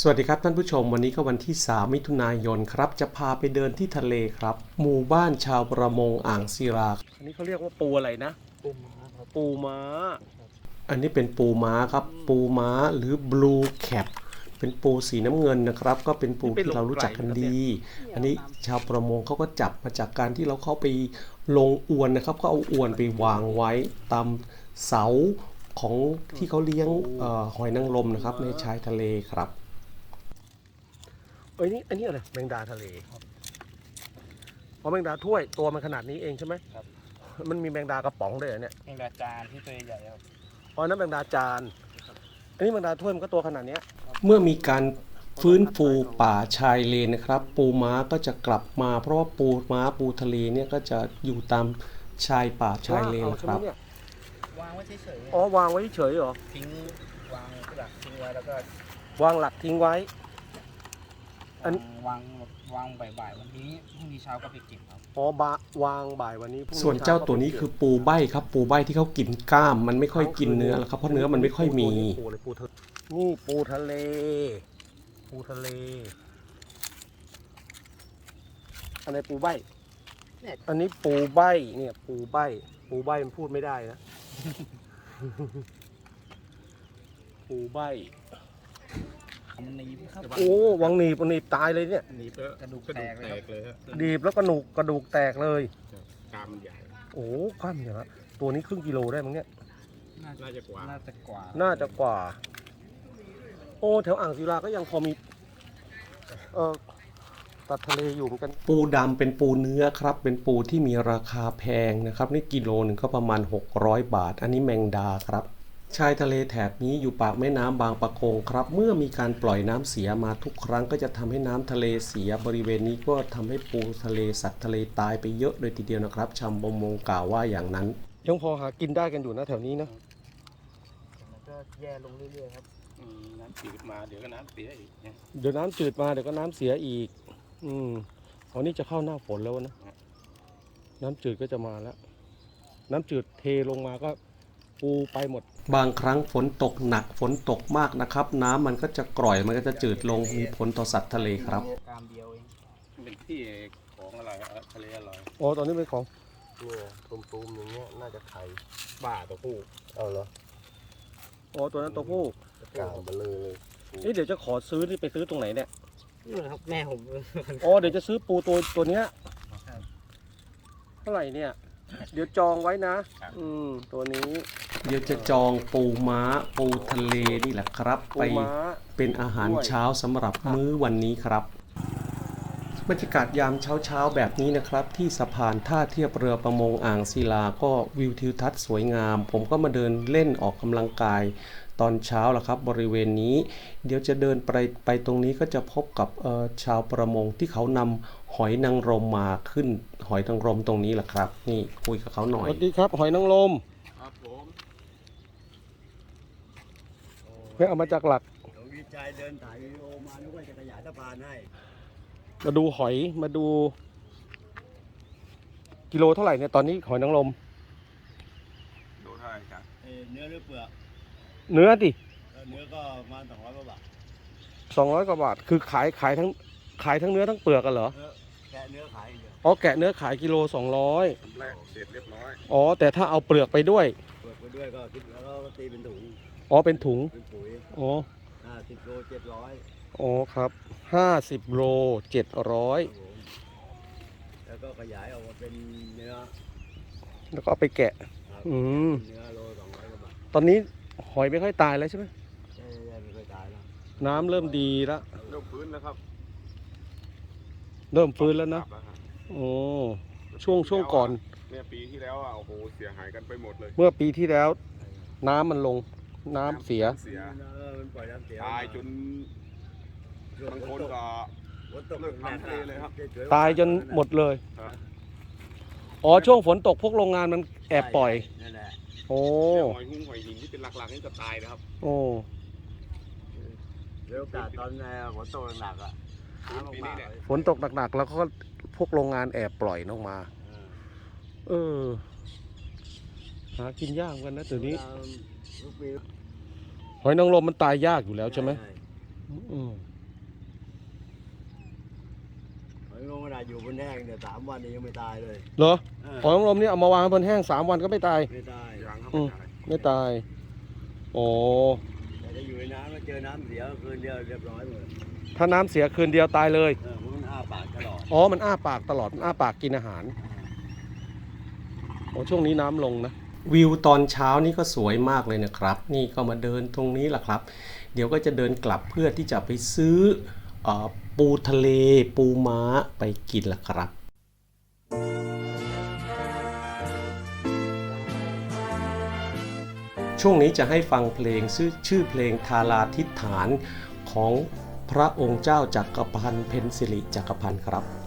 สวัสดีครับท่านผู้ชมวันนี้ก็วันที่ 3 มิถุนายนครับ จะพาไปเดินที่ทะเลครับ หมู่บ้านชาวประมงอ่างศิราอันนี้เขาเรียกว่าปูอะไรนะ ปูม้าครับปูม้า อันนี้เป็นปูม้าครับ ปูม้าหรือ blue cap เป็นปูสีน้ำเงินนะครับ ก็เป็นปูที่เรารู้จักกันดี อันนี้ชาวประมงเขาก็จับมาจากการที่เราเข้าไปลงอวนนะครับ ก็เอาอวนไปวางไว้ตามเสาของที่เขาเลี้ยงเออหอยนางรมนะครับในชายทะเลครับ เอ้ยนี่อันนี้อะไรแมงดาทะเลเพราะแมงดาถ้วยตัวมันขนาดนี้เองใช่ไหมครับ มันมีแมงดากระป๋องด้วยเหรอเนี่ยแมงดาจานที่ตัวใหญ่ครับ อ๋อนั่นแมงดาจาน อันนี้แมงดาถ้วยมันก็ตัวขนาดเนี้ย เมื่อมีการฟื้นฟูป่าชายเลนนะครับ ปูม้าก็จะกลับมา เพราะว่าปูม้าปูทะเลเนี่ยก็จะอยู่ตามชายป่าชายเลนนะครับ วางไว้เฉยอ๋อวางไว้เฉยเหรอๆทิ้งวางหลักทิ้งไว้แล้วก็วางหลักทิ้งไว้ อัน วางวางวางบ่ายๆวันนี้พรุ่งนี้เช้าก็ไปเก็บครับ อ๋อบะวางบ่ายวันนี้ส่วนเจ้าตัวนี้คือปูใบครับ ปูใบที่เขากินกล้ามมันไม่ค่อยกินเนื้อแล้วครับเพราะเนื้อมันไม่ค่อยมีนี่ปูทะเล ปูทะเล อันไหนปูใบอันนี้ปูใบเนี่ย ปูใบปูใบมันพูดไม่ได้นะ ปูใบมัน หนีบครับโอ้วังหนีบวังหนีบตายเลยเนี่ยหนีบแล้วกระดูกกระแตดูกกเลแตยกเลยฮะดีบแล้วกระหนูกกระดูกแตกเลย กรามมันใหญ่ โอ้กล้ามอย่างละตัวนี้ครึ่งกิโลได้มั้งเนี่ยน่าจะน่าจะกว่า น่าจะกว่าน่าจะกว่า โอ้แถวอ่างศิลาก็ยังพอมีเออตัดทะเลอยู่เหมือนกัน ปูดำเป็นปูเนื้อครับ เป็นปูที่มีราคาแพงนะครับ นี่กิโลหนึ่งก็ประมาณ 600 บาท อันนี้แมงดาครับ ชายทะเลแถบนี้อยู่ปากแม่น้ำบางปะกงครับ เมื่อมีการปล่อยน้ำเสียมาทุกครั้งก็จะทำให้น้ำทะเลเสียบริเวณนี้ก็ทำให้ปูทะเลสัตว์ทะเลตายไปเยอะเลยทีเดียวนะครับชาวประมงกล่าวว่าอย่างนั้น ยังพอหากินได้กันอยู่นะแถวนี้นะมันก็แย่ลงเรื่อยๆครับอืมน้ำจืดมาเดี๋ยวก็น้ำเสียอีกเนี่ยเดี๋ยวน้ำจืดมาเดี๋ยวก็น้ำเสียอีก อืมอ๋อนี่จะเข้าหน้าฝนแล้วนะน้ำจืดก็จะมาแล้ว น้ำจืดเทลงมาก็ปูไปหมด บางครั้งฝนตกหนักฝนตกมากนะครับ น้ำมันก็จะกร่อยมันก็จะจืดลงมีผลต่อสัตว์ทะเลครับกรามเดียวเองเป็นที่ของอะไรอะทะเลอร่อยอ๋อตอนนี้เป็นของเนี่ยตูมๆอย่างเงี้ยน่าจะไข่บ้าตัวผู้เอาเหรออ๋อตัวนั้นตัวผู้กลางมาเลยเอ๊ะเดี๋ยวจะขอซื้อนี่ไปซื้อตรงไหนเนี่ยนี่นครับแม่ผมอ๋อเดี๋ยวจะซื้อปูตัวตัวเนี้ยเท่าไหร่เนี่ย เดี๋ยวจองไว้นะ อืมตัวนี้ เดี๋ยวจะจองปูม้าปูทะเลนี่แหละครับไปเป็นอาหารเช้าสำหรับมื้อวันนี้ครับ บรรยากาศยามเช้าๆแบบนี้นะครับ ที่สะพานท่าเทียบเรือประมงอ่างศิลาก็วิวทิวทัศน์สวยงาม ผมก็มาเดินเล่นออกกำลังกาย ตอนเช้าละครับบริเวณนี้ เดี๋ยวจะเดินไปไปตรงนี้ก็จะพบกับเอ่อชาวประมงที่เขานำหอยนางรมมาขึ้นหอยนางรมตรงนี้แหละครับ นี่คุยกับเขาหน่อยสวัสดีครับ หอยนางรมครับผมเพื่อเอามาจากหลักผมดีใจเดินถ่ายวิดีโอมานึกว่าจะขยายสะพานให้มาดูหอยมาดู กิโลเท่าไหร่เนี่ยตอนนี้หอยนางรมดูเท่าไหร่ครับเอ่อเนื้อหรือเปลือก เนื้อดิเอ่อเนื้อก็ประมาณสองร้อยกว่าบาทสองร้อยกว่าบาท คือขายขายทั้งขายทั้งเนื้อทั้งเปลือกกันเหรอเนื้อแกะเนื้อขายอย่างเดียวอ๋อแกะเนื้อขายกิโลสองร้อยแรกเสร็จเรียบร้อยอ๋อแต่ถ้าเอาเปลือกไปด้วย เปลือกไปด้วยก็คิดแล้วก็ตีเป็นถุงอ๋อเป็นถุงเป็นปุ๋ยอ๋อห้าสิบโลเจ็ดร้อยอ๋อครับห้าสิบโลเจ็ดร้อยแล้วก็ขยายออกมาเป็นเนื้อแล้วก็เอาไปแกะ ครับอืม เนื้อโลสองร้อยกว่าบาทตอนนี้ หอยไม่ค่อยตายแล้วใช่ไหมใช่ใช่ไม่เคยตายแล้วน้ำเริ่มดีแล้วเริ่มพื้นแล้วครับเริ่มฟื้นแล้วนะกบครับโอ้ช่วงช่วงก่อน เนี่ยปีที่แล้วอะโอ้โหเสียหายกันไปหมดเลยเมื่อปีที่แล้ว น้ำมันลง น้ำเสีย เสียเออมันปล่อยน้ำเสียตายจนบางคนก็ฝนตกเลิกทำทะเลเลยครับ ตายจนหมดเลยครับอ๋อช่วงฝนตกพวกโรงงานมันแอบปล่อย นั่นแหละ โอ้เนี่ยหอยหุ้งหอยหินที่เป็นหลักๆนี่จะตายนะครับโอ้เดี๋ยวโอกาสตอนเอ่อฝนตกหนักๆอะน้ำปีมากนี้ๆเนี่ยฝนตกหนักๆ แล้วก็พวกโรงงานแอบปล่อยออกมาเออเออ หากินยากเหมือนกันนะเดี๋ยวนี้ทุกปีหอยนางรมมันตายยากอยู่แล้วใช่ไหมใช่อืม หอยนางรมขนาดอยู่บนแห้งเนี่ยสามวันเนี่ยยังไม่ตายเลยเหรอเออหอยนางรมนี่เอามาวางบนแห้งสามวันก็ไม่ตาย ไม่ตายยังครับอืม ไม่ตาย โอ้ แต่ถ้าอยู่ในน้ำแล้วเจอน้ำเสียคืนเดียวเรียบร้อยหมดถ้าน้ำเสียคืนเดียวตายเลย เออเพราะมันอ้าปากตลอดอ๋อ มันอ้าปากตลอด มันอ้าปากกินอาหาร โอ้ ช่วงนี้น้ำลงนะ วิวตอนเช้านี่ก็สวยมากเลยนะครับ นี่ก็มาเดินตรงนี้แหละครับ เดี๋ยวก็จะเดินกลับเพื่อที่จะไปซื้อเออ ปูทะเล ปูม้าไปกินล่ะครับช่วงนี้จะให้ฟังเพลงชื่อชื่อเพลงทาราทิฏฐานของพระองค์เจ้าจักรพันธ์เพนสิริจักรพันธ์ครับ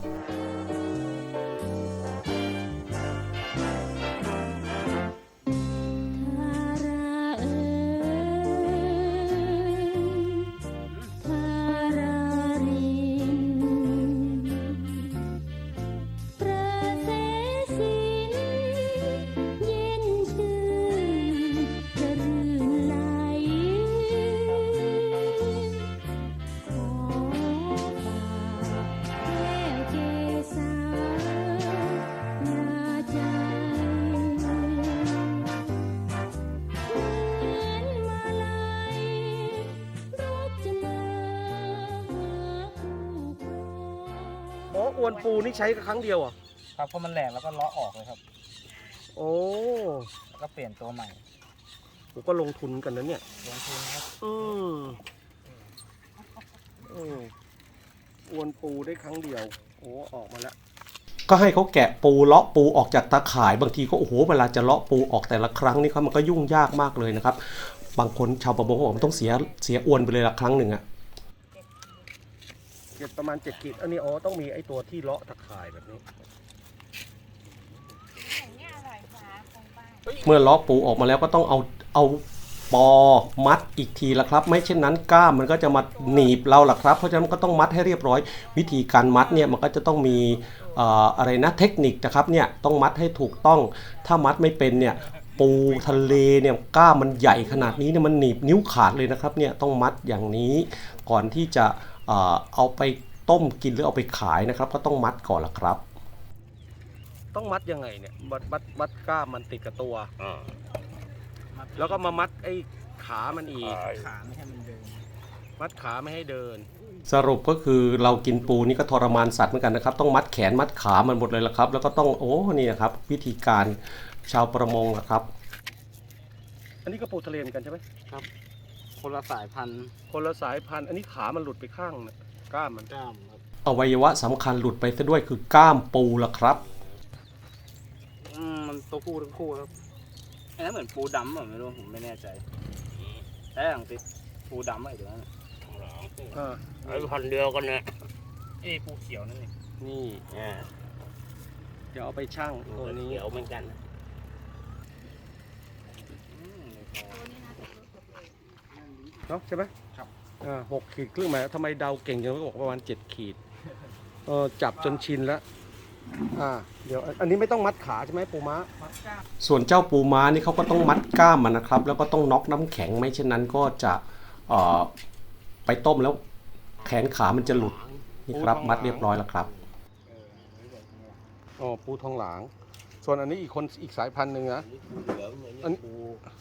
ปูนี่ใช้ครั้งเดียวอะครับเพราะมันแหลกแล้วก็เลาะออกเลยครับ โอ้แล้วก็เปลี่ยนตัวใหม่ผมก็ลงทุนกันนะเนี่ย ลงทุนครับ อืมอืมอวนปูได้ครั้งเดียว โอ้ออกมาแล้ว ก็ให้เขาแกะปูเลาะปูออกจากตาข่ายบางทีก็โอ้โหเวลาจะเลาะปูออกแต่ละครั้งนี่ครับมันก็ยุ่งยากมากเลยนะครับ บางคนชาวประมงเขาบอกมันต้องเสียเสียอวนไปเลยละครั้งหนึ่งอะ เก็บประมาณเจ็ดขีดอันนี้อ๋อต้องมีไอ้ตัวที่เลาะตะข่ายแบบนี้เมื่อเลาะปูออกมาแล้วก็ต้องเอาเอาปอมัดอีกทีละครับ ไม่เช่นนั้นก้ามมันก็จะมาหนีบเราละครับ เพราะฉะนั้นก็ต้องมัดให้เรียบร้อย วิธีการมัดเนี่ยมันก็จะต้องมีเอ่ออะไรนะเทคนิคนะครับเนี่ยต้องมัดให้ถูกต้อง ถ้ามัดไม่เป็นเนี่ยปูทะเลเนี่ยก้ามมันใหญ่ขนาดนี้เนี่ยมันหนีบนิ้วขาดเลยนะครับเนี่ยต้องมัดอย่างนี้ก่อนที่จะ เอ่อเอาไปต้มกินหรือเอาไปขายนะครับ ก็ต้องมัดก่อนละครับ ต้องมัดยังไงเนี่ยมัดมัดมัดก้ามมันติดกับตัวแล้วก็มามัดไอ้ขามันอีก ขาไม่ให้มันเดิน มัดขาไม่ให้เดิน สรุปก็คือเรากินปูนี่ก็ทรมานสัตว์เหมือนกันนะครับ ต้องมัดแขนมัดขามันหมดเลยละครับ แล้วก็ต้องโอ้นี่นะครับ วิธีการชาวประมงนะครับ อันนี้ก็ปูทะเลเหมือนกันใช่ไหมค นละสายพันธุ์คนละสายพันธุ์อันนี้ขามันหลุดไปข้างนะกล้ามมัน กล้ามครับอวัยวะสำคัญหลุดไปซะด้วยคือกล้ามปูละครับ อืมมันตัวผู้ทั้งคู่ครับอันนั้นเหมือนปูดำอะไม่รู้ผมไม่แน่ใจแต่อย่างติดปูดำอะไรตัวนั้นอ่าไอ้พันเดียวกันเนี่ยเอ้ยปูเขียวนั่นเองนี่อ่าเดี๋ยวเอาไปชั่งตัวนี้ เขียวเหมือนกัน อืมไม่พอ เนาะใช่ไหมครับ อ่าหกขีดครึ่งหมายทำไมเดาเก่งจังก็บอกประมาณเจ็ดขีดเออจับจนชินแล้วอ่าเดี๋ยวอันนี้ไม่ต้องมัดขาใช่ไหมปูม้ามัดกล้ามส่วนเจ้าปูม้านี่เขาก็ต้องมัดกล้ามมันนะครับ แล้วก็ต้องน็อกน้ำแข็งไม่เช่นนั้นก็จะเอ่อไปต้มแล้วแขนขามันจะหลุดนี่ครับมัดเรียบร้อยแล้วครับเออไม่บอกไม่บอกอ๋อปูทองหลาง ส่วนอันนี้อีกคนอีกสายพันธุ์หนึ่งนะเหลืองอันอันนี้ปูอันนี้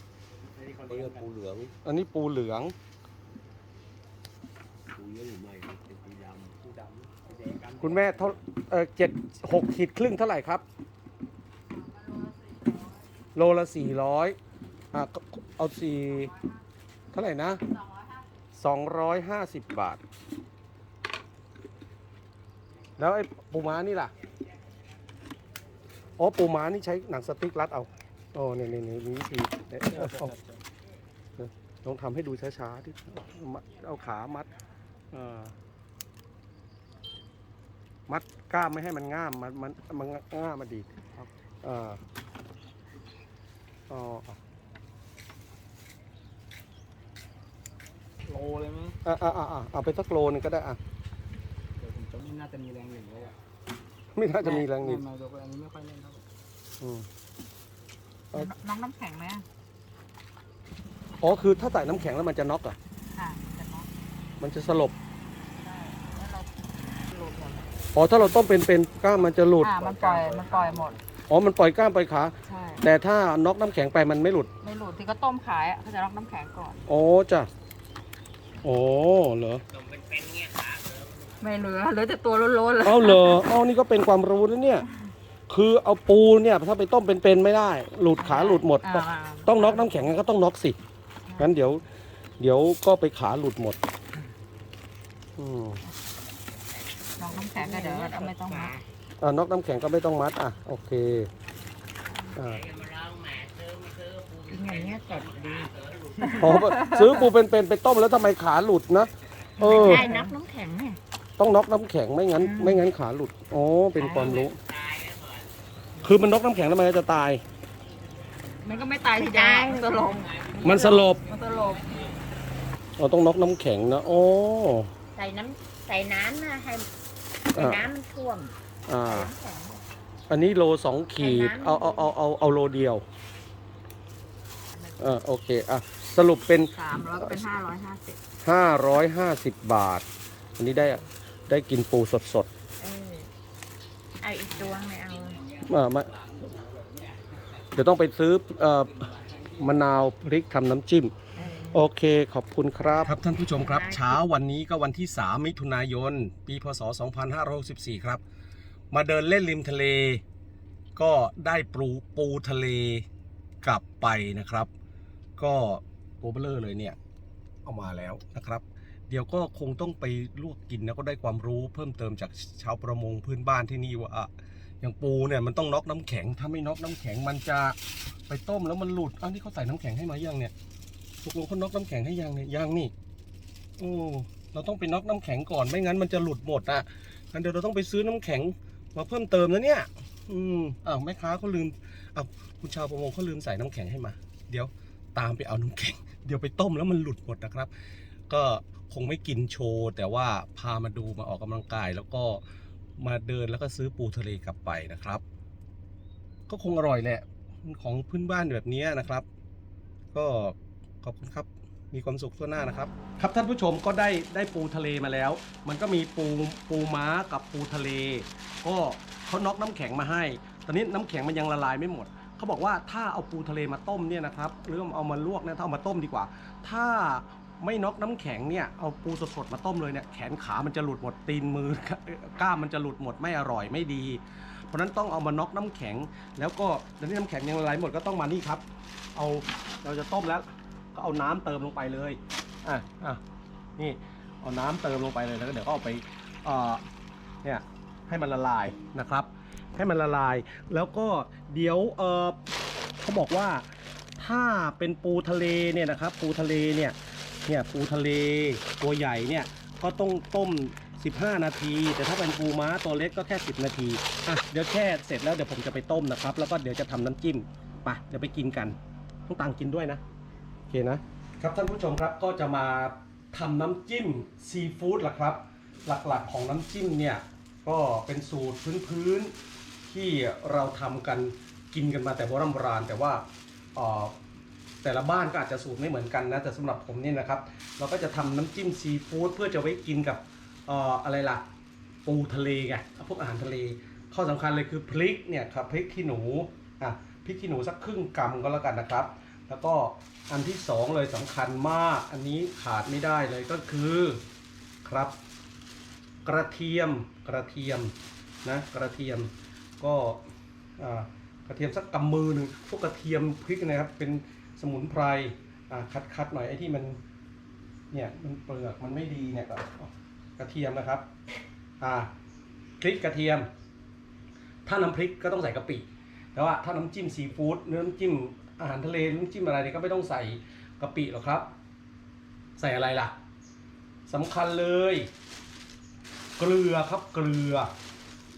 เขาเขาเรีเรียยกกปูเหลืองอันนี้ปูเหลือง ปูเยอะหรือไม่เป็นปูดำปูดำสีแดงกันคุณแม่เท่าเออเจ็ดหกขีดครึ่งเท่าไหร่ครับ โลละสี่ร้อยอะก็เอาสี่เท่าไหร่นะสองร้อยห้าสิบบาท แล้วไอ้ปูม้านี่ล่ะอ๋อปูม้านี่ใช้หนังสติ๊กรัดเอา อ๋อเนี่ยเนี่ยเนี่ยมีวิธีเนี่ยเอาเอา ลองทำให้ดูช้าๆที่มัดเอาขามัดอ่ามัดกล้ามไม่ให้มันง่ามมันมันมันง่ามมาดีดครับเอ่าอ๋อโลเลยมั้งอะอะอะอะเอาไปสักโลนึงก็ได้อะเดี๋ยวผมจะไม่น่าจะมีแรงหนึ่งเลยอะไม่น่าจะมีแรงนิดไม่ไม่ตัวอันนี้ไม่ค่อยเล่นเท่าไหร่อืมน้องน้ำแข็งไหม อะอ๋อคือถ้าใส่น้ำแข็งแล้วมันจะน็อกเหรอะค่ะจะน้องอมันจะสลบได้แล้วเราหลุดหมดอ๋อถ้าเราต้มเป็นๆกล้ามมันจะหลุดอ่ามันปล่อยมันปล่อยหมด อ๋อมันปล่อยกล้ามปล่อยขาใช่ แต่ถ้าน็อกน้ำแข็งไปมันไม่หลุดไม่หลุดที่ก็ต้มขายอะเขาจะรักน้ำแข็งก่อน อ๋อจ้ะอ๋อเหรอไม่เหลือเหลือแต่ตัวโล้นๆเลยเอาเหรอเอานี่ก็เป็นความรู้นะเนี่ย คือเอาปูเนี่ยถ้าไปต้มเป็นๆไม่ได้ หลุดขาหลุดหมด อ่าต้องน็อกน้ำแข็งงั้นก็ต้องน็อกสิ งั้นเดี๋ยว เดี๋ยวก็ไปขาหลุดหมดอืมน้องน้ำแข็งก็เดี๋ยวเราไม่ต้องมาอ่าน็อกน้ำแข็งก็ไม่ต้องมัด อะ โอเคอ่ากินอย่างเงี้ยสดดีอ๋อซื้อปูเป็นๆไปต้มแล้วทำไมขาหลุดนะเออ ใช่นับน้ำแข็งเนี่ยต้องน็อกน้ำแข็งไม่งั้นอืมไม่งั้นขาหลุด อ๋อ เป็นความรู้ คือมันน็อกน้ำแข็งแล้วมันจะตาย มันก็ไม่ตายทีเดียวมันสลบมันสลบมันสลบเราต้องน็อกน้ำแข็งนะอ๋อใส่น้ำใส่น้ำนะให้ให้อ่า น้ำมันท่วมอ่าน้ำแข็ง อันนี้โลสองขีด เอาเอาเอาเอาเอาโลเดียวอ่าโอเค อะ สรุปเป็น สามร้อยก็เป็นห้าร้อยห้าสิบห้าร้อยห้าสิบบาท อันนี้ได้ได้กินปูสดสดเออเอาอีกดวงไม่เอาๆอ่ามา เดี๋ยวต้องไปซื้อเอ่อมะนาวพริกทำน้ำจิ้มเออโอเคขอบคุณครับ ครับท่านผู้ชมครับเช้าวันนี้ก็วันที่ 3 มิถุนายน ปีพศ 2564 ครับ มาเดินเล่นริมทะเล ก็ได้ปูปูทะเลกลับไปนะครับ ก็ตัวเบลเลอร์เลยเนี่ยเอามาแล้วนะครับ เดี๋ยวก็คงต้องไปลวกกินแล้วก็ได้ความรู้เพิ่มเติมจากชาวประมงพื้นบ้านที่นี่ว่า อย่างปูเนี่ยมันต้องน็อกน้ำแข็ง ถ้าไม่น็อกน้ำแข็งมันจะไปต้มแล้วมันหลุดอ้าวนี่เขาใส่น้ำแข็งให้มายังเนี่ยตกลงเขาน็อกน้ำแข็งให้ยังเนี่ยยังนี่โอ้เราต้องไปน็อกน้ำแข็งก่อนไม่งั้นมันจะหลุดหมดอะงั้นเดี๋ยวเราต้องไปซื้อน้ำแข็งมาเพิ่มเติมนะเนี่ย อืมอ้าวแม่ค้าเขาลืมอ้าวคุณชาวประมงเขาลืมใส่น้ำแข็งให้มา เดี๋ยวตามไปเอาน้ำแข็ง เดี๋ยวไปต้มแล้วมันหลุดหมดนะครับ ก็คงไม่กินโชว์แต่ว่าพามาดูมาออกกำลังกายแล้วก็ มาเดินแล้วก็ซื้อปูทะเลกลับไปนะครับ ก็คงอร่อยแหละของพื้นบ้านแบบนี้นะครับ ก็ขอบคุณครับมีความสุขทั่วหน้านะครับ ครับท่านผู้ชมก็ได้ได้ปูทะเลมาแล้ว มันก็มีปูปูม้ากับปูทะเล ก็เขาน็อกน้ำแข็งมาให้ ตอนนี้น้ำแข็งมันยังละลายไม่หมดเขาบอกว่าถ้าเอาปูทะเลมาต้มเนี่ยนะครับหรือเอามาลวกเนี่ยถ้าเอามาต้มดีกว่า ถ้า ไม่น็อกน้ำแข็งเนี่ยเอาปูสดๆมาต้มเลยเนี่ยแขนขามันจะหลุดหมดตีนมือกล้ามมันจะหลุดหมดไม่อร่อยไม่ดี เพราะนั้นต้องเอามาน็อกน้ำแข็ง แล้วก็ตอนนี้น้ำแข็งยังละลายหมดก็ต้องมานี่ครับ เอาเราจะต้มแล้ว ก็เอาน้ำเติมลงไปเลยอะอะนี่เอาน้ำเติมลงไปเลยแล้วก็เดี๋ยวก็เอาไปเอ่อเนี่ยให้มันละลายนะครับ ให้มันละลายแล้วก็เดี๋ยวเออเขาบอกว่าถ้าเป็นปูทะเลเนี่ยนะครับ ปูทะเลเนี่ย เนี่ยปูทะเลตัวใหญ่เนี่ยก็ต้องต้ม 15 นาที แต่ถ้าเป็นปูม้าตัวเล็กก็แค่ 10 นาทีอะเดี๋ยวแช่เสร็จแล้วเดี๋ยวผมจะไปต้มนะครับ แล้วก็เดี๋ยวจะทำน้ำจิ้มไปเดี๋ยวไปกินกันต้องตังกินด้วยนะโอเคนะครับท่านผู้ชมครับก็จะมาทำน้ำจิ้มซีฟู้ดละครับ หลักๆของน้ำจิ้มเนี่ยก็เป็นสูตรพื้นๆที่เราทำกันกินกันมาแต่โบราณแต่ว่าอ่อ แต่ละบ้านก็อาจจะสูตรไม่เหมือนกันนะแต่สำหรับผมเนี่ยนะครับ เราก็จะทำน้ำจิ้มซีฟู้ดเพื่อจะไว้กินกับเอ่ออะไรล่ะปูทะเลไงพวกอาหารทะเล ข้อสำคัญเลยคือพริกเนี่ยครับพริกขี้หนูอะพริกขี้หนูสักครึ่งกำก็แล้วกันนะครับ แล้วก็อันที่สองเลยสำคัญมาก อันนี้ขาดไม่ได้เลยก็คือครับ กระเทียมกระเทียมนะกระเทียมก็อ่ากระเทียมสักกำมือหนึ่งพวกกระเทียมพริกนะครับเป็น สมุนไพรคัดคัดหน่อยไอ้ที่มันเนี่ยมันเปลือกมันไม่ดีเนี่ยก็กระเทียมนะครับอ่าพริกกระเทียม ถ้าน้ำพริกก็ต้องใส่กะปิแต่ว่าถ้าน้ำจิ้มซีฟู้ดเนื้อน้ำจิ้มอาหารทะเลน้ำจิ้มอะไรเนี่ยก็ไม่ต้องใส่กะปิหรอกครับ ใส่อะไรล่ะสำคัญเลย เกลือครับเกลือ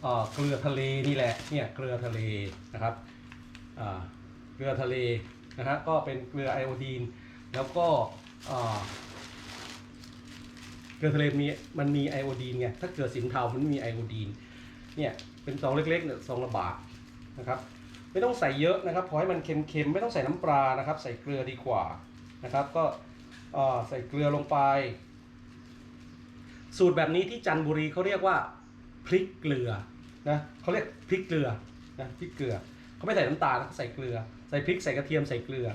เอ่อเกลือทะเลนี่แหละเนี่ยเกลือทะเลนะครับอ่าเกลือทะเล นะฮะก็เป็นเกลือไอโอดีน แล้วก็เกลือทะเลมีมันมีไอโอดีนไงถ้าเกลือสินเทามันมีไอโอดีนเนี่ยเป็นซองเล็กๆเนี่ยซองละบาทนะครับไม่ต้องใส่เยอะนะครับพอให้มันเค็มๆไม่ต้องใส่น้ำปลานะครับ ใส่เกลือดีกว่านะครับก็ใส่เกลือลงไป สูตรแบบนี้ที่จันทบุรีเขาเรียกว่าพริกเกลือนะเขาเรียกพริกเกลือนะพริกเกลือ เขาไม่ใส่น้ำตาลเขาใส่เกลือ ใส่พริกใส่กระเทียมใส่เกลือ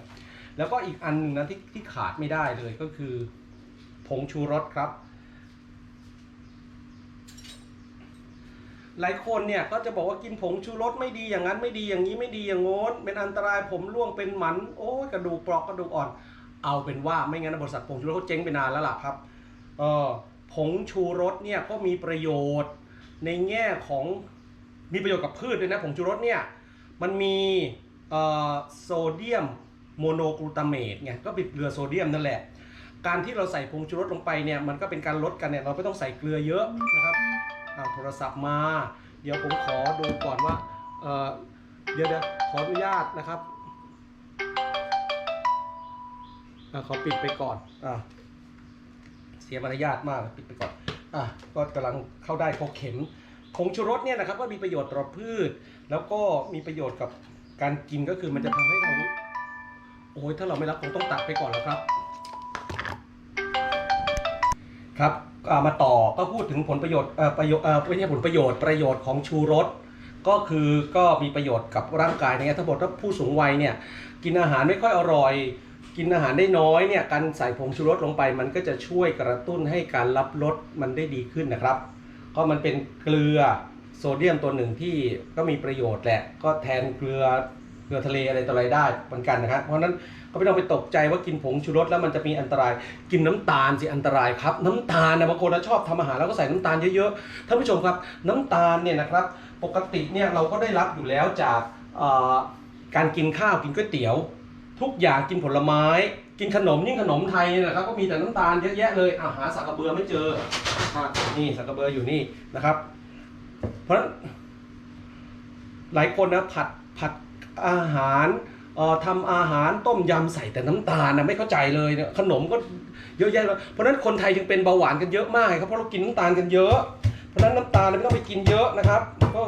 แล้วก็อีกอันหนึงนะที่ที่ขาดไม่ได้เลยก็คือ ผงชูรสครับ หลายคนเนี่ยก็จะบอกว่ากินผงชูรสไม่ดีอย่างนั้นไม่ดีอย่างนี้ไม่ดีอย่างโน้นเป็นอันตรายผมร่วงเป็นหมันโอ้กระดูกปราะกระดูกอ่อน เอาเป็นว่าไม่งั้นบริษัทผงชูรสเขาเจ๊งไปนานแล้วล่ะครับเออผงชูรสเนี่ยก็มีประโยชน์ในแง่ของมีประโยชน์กับพืชด้วยนะผงชูรสเนี่ย มันมีโซเดียมโมโนกลูตาเมตไงก็เป็นเกลือโซเดียมนั่นแหละ การที่เราใส่ผงชูรสลงไปเนี่ยมันก็เป็นการลดกันเนี่ยเราไม่ต้องใส่เกลือเยอะนะครับอาโทรศัพท์มา เดี๋ยวผมขอดูก่อนว่าเออเดี๋ยวเดี๋ยวขออนุญาตนะครับอขอปิดไปก่อนอะเสียมารยาทมากปิดไปก่อนอะก็กำลังเข้าได้พอเข็มผงชูรสเนี่ยนะครับก็มีประโยชน์ต่อพืช แล้วก็มีประโยชน์กับการกินก็คือมันจะทำให้เรา โอ้ยถ้าเราไม่รับคงต้องตัดไปก่อนแล้วครับ ครับมาต่อก็พูดถึงผลประโยชน์ประโยชน์ไม่ใช่ผลประโยชน์ประโยชน์ของชูรสก็คือก็มีประโยชน์กับร่างกายนะถ้าบอกว่าผู้สูงวัยเนี่ยกินอาหารไม่ค่อยอร่อย กินอาหารได้น้อยเนี่ยการใส่ผงชูรสลงไป มันก็จะช่วยกระตุ้นให้การรับรสมันได้ดีขึ้นนะครับเพราะมันเป็นเกลือ โซเดียมตัวหนึ่งที่ก็มีประโยชน์แหละ ก็แทนเกลือเกลือทะเลอะไรต่ออะไรได้เหมือนกันนะครับเพราะนั้นก็ไม่ต้องไปตกใจว่ากินผงชูรสแล้วมันจะมีอันตรายกินน้ำตาลสิอันตรายครับ น้ำตาลนะบางคนชอบทำอาหารแล้วก็ใส่น้ำตาลเยอะๆท่านผู้ชมครับ น้ำตาลเนี่ยนะครับ ปกติเนี่ยเราก็ได้รับอยู่แล้วจากการกินข้าวกินก๋วยเตี๋ยว ทุกอย่างกินผลไม้ กินขนมยิ่งขนมไทยนะครับก็มีแต่น้ำตาลเยอะแยะเลยอาหาสักกระเบือไม่เจอนี่สักกระเบืออยู่นี่นะครับ เพราะฉะนั้นหลายคนนะผัดผัดอาหารเอ่อทำอาหารต้มยำใส่แต่น้ำตาลนะไม่เข้าใจเลยนี่ยขนมก็เยอะแยะเลยเพราะนั้นคนไทยจึงเป็นเบาหวานกันเยอะมากครับเพราะเรากินน้ำตาลกันเยอะ เพราะนั้นน้ำตาลไม่ต้องไปกินเยอะนะครับ ก็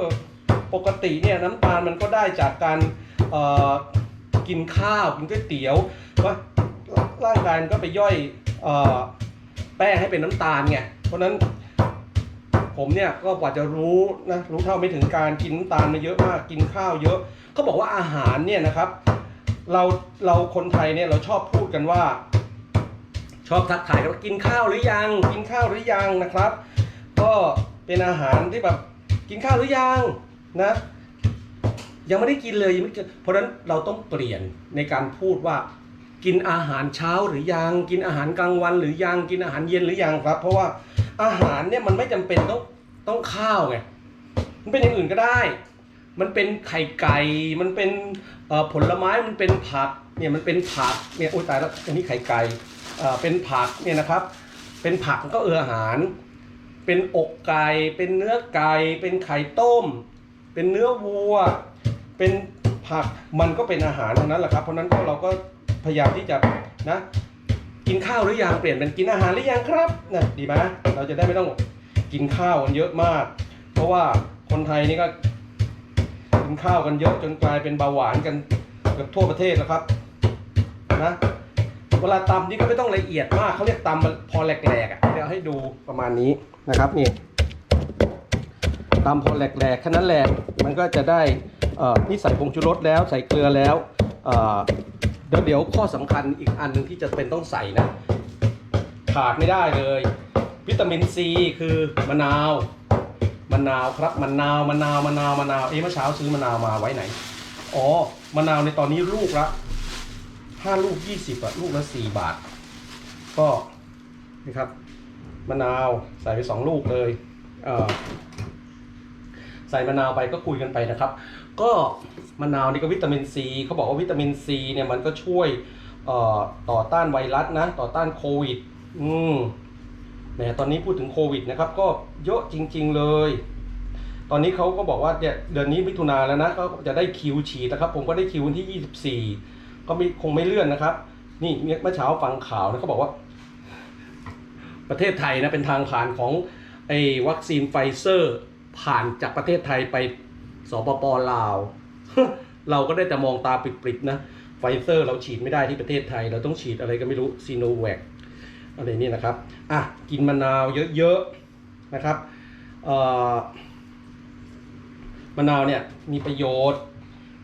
ปกติเนี่ยน้ำตาลมันก็ได้จากการกินข้าวกินก๋วยเตี๋ยวว่าร่างกายมันก็ไปย่อยอแป้งให้เป็นน้ำตาลไงเพราะนั้น ผมเนี่ยก็กว่าจะรู้นะรู้เท่าไม่ถึงการกินน้ำตาลมาเยอะมากกินข้าวเยอะเขาบอกว่าอาหารเนี่ยนะครับ เราเราคนไทยเนี่ยเราชอบพูดกันว่า ชอบทักทายกันว่ากินข้าวหรือยัง กินข้าวหรือยังนะครับ ก็เป็นอาหารที่แบบกินข้าวหรือยังนะยังไม่ได้กินเลยยังไม่กินเพราะฉะนั้นเราต้องเปลี่ยนในการพูดว่า กินอาหารเช้าหรือยัง กินอาหารกลางวันหรือยัง กินอาหารเย็นหรือยังครับ เพราะว่าอาหารเนี่ยมันไม่จำเป็นต้องต้องข้าวไง มันเป็นอย่างอื่นก็ได้ มันเป็นไข่ไก่ มันเป็นผลไม้ มันเป็นผัก เนี่ยมันเป็นผัก เนี่ยโอ้ยตายแล้วอันนี้ไข่ไก่เป็นผักเนี่ยนะครับ เป็นผักก็เอออาหาร เป็นอกไก่ เป็นเนื้อไก่ เป็นไข่ต้ม เป็นเนื้อวัว เป็นผัก มันก็เป็นอาหารทั้งนั้นแหละครับ เพราะนั้นก็เราก็ พยายามที่จะนะกินข้าวหรือยังเปลี่ยนเป็นกินอาหารหรือยังครับนะดีไหมเราจะได้ไม่ต้องกินข้าวกันเยอะมาก เพราะว่าคนไทยนี่ก็กินข้าวกันเยอะจนกลายเป็นเบาหวานกันเกือบทั่วประเทศแล้วครับนะเวลาตำนี่ก็ไม่ต้องละเอียดมากเขาเรียกตำพอแหลกๆอะเดี๋ยวให้ดูประมาณนี้นะครับนี่ตำพอแหลกๆแค่นั้นแหละมันก็จะได้นี่ใส่ผงชูรสแล้วใส่เกลือแล้ว เดี๋ยวเดี๋ยวข้อสำคัญอีกอันหนึ่งที่จะเป็นต้องใส่นะ ขาดไม่ได้เลย วิตามินซีคือมะนาวมะนาวครับมะนาวมะนาวมะนาวมะนาวเอ๊ะเมื่อเช้าซื้อมะนาวมาไว้ไหนอ๋อมะนาวในตอนนี้ลูกละห้าลูกยี่สิบอะลูกละสี่บาท ก็นี่ครับมะนาวใส่ไปสองลูกเลยเอ่อใส่มะนาวไปก็คุยกันไปนะครับ ก็มะนาวนี่ก็วิตามินซีเขาบอกว่าวิตามินซีเนี่ยมันก็ช่วยต่อต้านไวรัสนะ ต่อต้านโควิด อืมแหมตอนนี้พูดถึงโควิดนะครับ ก็เยอะจริง ๆเลย ตอนนี้เขาก็บอกว่าเนี่ยเดือนนี้มิถุนาแล้วนะก็จะได้คิวฉีดนะครับ ผมก็ได้คิววันที่ 24 ก็ไม่คงไม่เลื่อนนะครับ นี่เมื่อเช้าฟังข่าวนะเขาบอกว่า ประเทศไทยนะเป็นทางผ่านของไอ้วัคซีนไฟเซอร์ ผ่านจากประเทศไทยไป สปปลาว เราก็ได้แต่มองตาปริบๆนะไฟเซอร์เราฉีดไม่ได้ที่ประเทศไทย เราต้องฉีดอะไรก็ไม่รู้ซีโนแวคอะไรนี่นะครับอะกินมะนาวเยอะๆนะครับมะนาวเนี่ยมีประโยชน์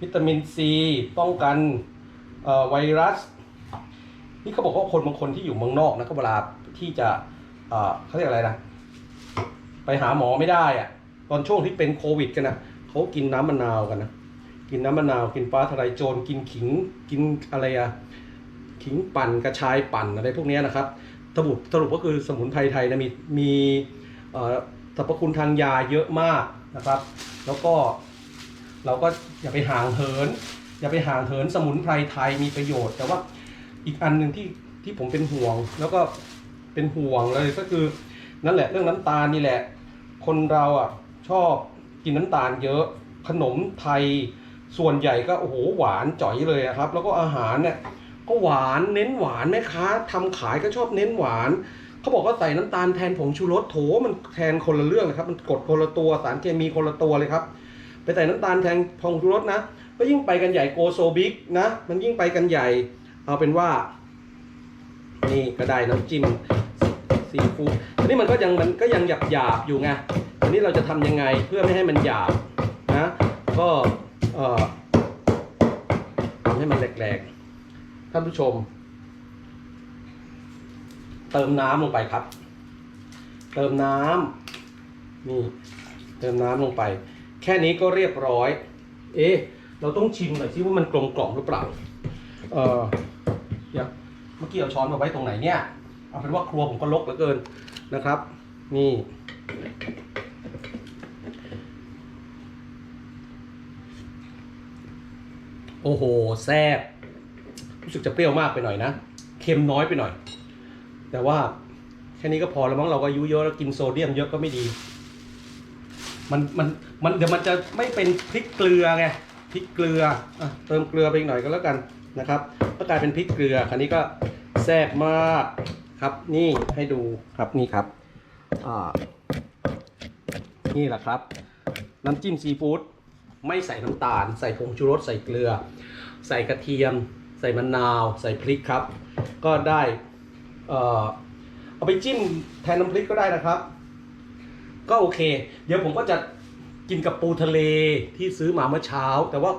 วิตามินซีป้องกันไวรัส นี่เขาบอกว่าคนบางคนที่อยู่เมืองนอกนะก็เวลาที่จะเอ่อเขาเรียกอะไรนะไปหาหมอไม่ได้อะตอนช่วงที่เป็นโควิดกันนะ เขากินน้ำมะนาวกันนะกินน้ำมะนาว กินฟ้าทะลายโจรกินขิงกินอะไรอะขิงปั่นกระชายปั่นอะไรพวกนี้นะครับสรุปสรุปก็คือสมุนไพรไทยนะมีมีสรรพคุณทางยาเยอะมากนะครับ แล้วก็เราก็อย่าไปห่างเหิน อย่าไปห่างเหินสมุนไพรไทยมีประโยชน์ แต่ว่าอีกอันหนึ่งที่ที่ผมเป็นห่วง แล้วก็เป็นห่วงเลยก็คือนั่นแหละเรื่องน้ำตาลนี่แหละ คนเราอะชอบ กินน้ำตาลเยอะ ขนมไทยส่วนใหญ่ก็โอ้โหหวานจ่อยเลยครับ แล้วก็อาหารเนี่ยก็หวานเน้นหวานแม่ค้าทำขายก็ชอบเน้นหวานเขาบอกว่าใส่น้ำตาลแทนผงชูรสโถมันแทนคนละเรื่องเลยครับมันกดคนละตัวสารเคมีคนละตัวเลยครับ ไปใส่น้ำตาลแทนผงชูรสนะก็ยิ่งไปกันใหญ่โกโซบิกนะมันยิ่งไปกันใหญ่ เอาเป็นว่า นี่ก็ได้น้ำจิ้มซีฟู้ดอันนี้มันก็ยังมันก็ยังหยาบหยาบอยู่ไง อันนี้เราจะทำยังไงเพื่อไม่ให้มันหยาบนะก็ทำให้มันแหลกๆ ท่านผู้ชม เติมน้ำลงไปครับ เติมน้ำนี่เติมน้ำลงไป แค่นี้ก็เรียบร้อย เอ๊ะเราต้องชิมหน่อยสิว่ามันกลมกล่อมหรือเปล่า เออเดี๋ยวเมื่อกี้เอาช้อนมาไว้ตรงไหนเนี่ย เอาเป็นว่าครัวผมก็รกเหลือเกินนะครับ นี่ โอ้โหแซ่บรู้สึกจะเปรี้ยวมากไปหน่อยนะ เค็มน้อยไปหน่อย แต่ว่าแค่นี้ก็พอแล้วมั้งเราก็อายุเยอะแล้วกินโซเดียมเยอะก็ไม่ดี มันมันมันเดี๋ยวมันจะไม่เป็นพริกเกลือไงพริกเกลืออเติมเกลือไปอีกหน่อยก็แล้วกันนะครับก็กลายเป็นพริกเกลือคราวนี้ก็แซ่บมากครับนี่ให้ดูครับนี่ครับอ่านี่แหละครับ น้ำจิ้มซีฟู้ด ไม่ใส่น้ำตาล ใส่ผงชูรสใส่เกลือ ใส่กระเทียม ใส่มะนาว ใส่พริกครับ ก็ได้เอ่อเอาไปจิ้มแทนน้ำพริกก็ได้นะครับ ก็โอเค เดี๋ยวผมก็จะกินกับปูทะเลที่ซื้อมาเมื่อเช้า แต่ว่า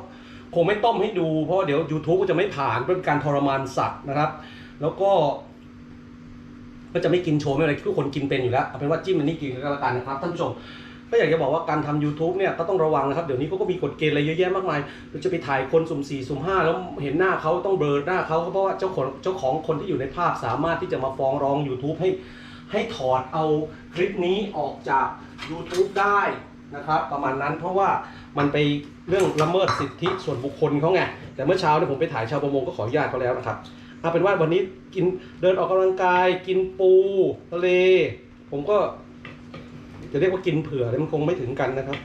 คงไม่ต้มให้ดูเพราะเดี๋ยว YouTube ก็จะไม่ผ่านเป็นการทรมานสัตว์นะครับ แล้วก็ ก็จะไม่กินโชว์ไม่อะไรทุกคนกินเป็นอยู่แล้วเอาเป็นว่าจิ้มอันนี้กินก็แล้วกันนะครับท่านผู้ชม ก็อยากจะบอกว่าการทำ YouTube เนี่ยก็ต้องระวังนะครับ เดี๋ยวนี้เขาก็มีกฎเกณฑ์อะไรเยอะแยะมากมายเราจะไปถ่ายคนสุ่มสี่สุ่มห้าแล้วเห็นหน้าเขาต้องเบลอหน้าเขาเพราะว่าเจ้าของเจ้าของคนที่อยู่ในภาพสามารถที่จะมาฟ้องร้อง YouTube ให้ให้ถอดเอาคลิปนี้ออกจาก YouTube ได้นะครับประมาณนั้นเพราะว่ามันไปเรื่องละเมิดสิทธิส่วนบุคคลเขาไงแต่เมื่อเช้าเนี่ยผมไปถ่ายชาวประมงก็ขออนุญาตเขาแล้วนะครับเอาเป็นว่าวันนี้กินเดินออกกำลังกาย กินปูทะเล ผมก็ จะเรียกว่ากินเผื่อเนี่ยมันคงไม่ถึงกันนะครับ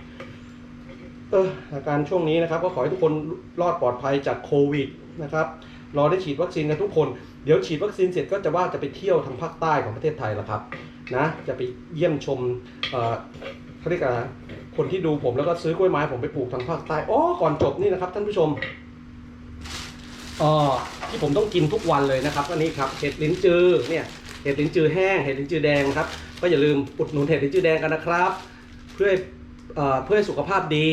เอออาการช่วงนี้นะครับ ก็ขอให้ทุกคนรอดปลอดภัยจากโควิดนะครับรอได้ฉีดวัคซีนกันทุกคน เดี๋ยวฉีดวัคซีนเสร็จก็จะว่าจะไปเที่ยวทางภาคใต้ของประเทศไทยละครับนะจะไปเยี่ยมชมเอ่อเขาเรียกอะไรนะคนที่ดูผมแล้วก็ซื้อกล้วยไม้ผมไปปลูกทางภาคใต้อ๋อก่อนจบนี่นะครับ ท่านผู้ชมเอ่อที่ผมต้องกินทุกวันเลยนะครับอันนี้ครับเห็ดลิ้นจือเนี่ยเห็ดลิ้นจือแห้งเห็ดลิ้นจือแดงครับ ก็อย่าลืมอุดหนุนเห็ดลิ้นจือแดงกันนะครับ เพื่อเพื่อสุขภาพดี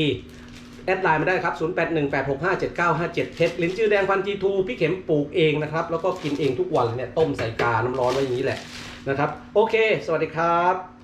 แอดไลน์มาได้ครับ 0818657957เห็ดลิ้นจือแดงพันจีทูพี่เข็มปลูกเองนะครับ แล้วก็กินเองทุกวันเลยเนี่ยต้มใส่กาน้ำร้อนไว้อย่างนี้แหละนะครับ โอเค สวัสดีครับ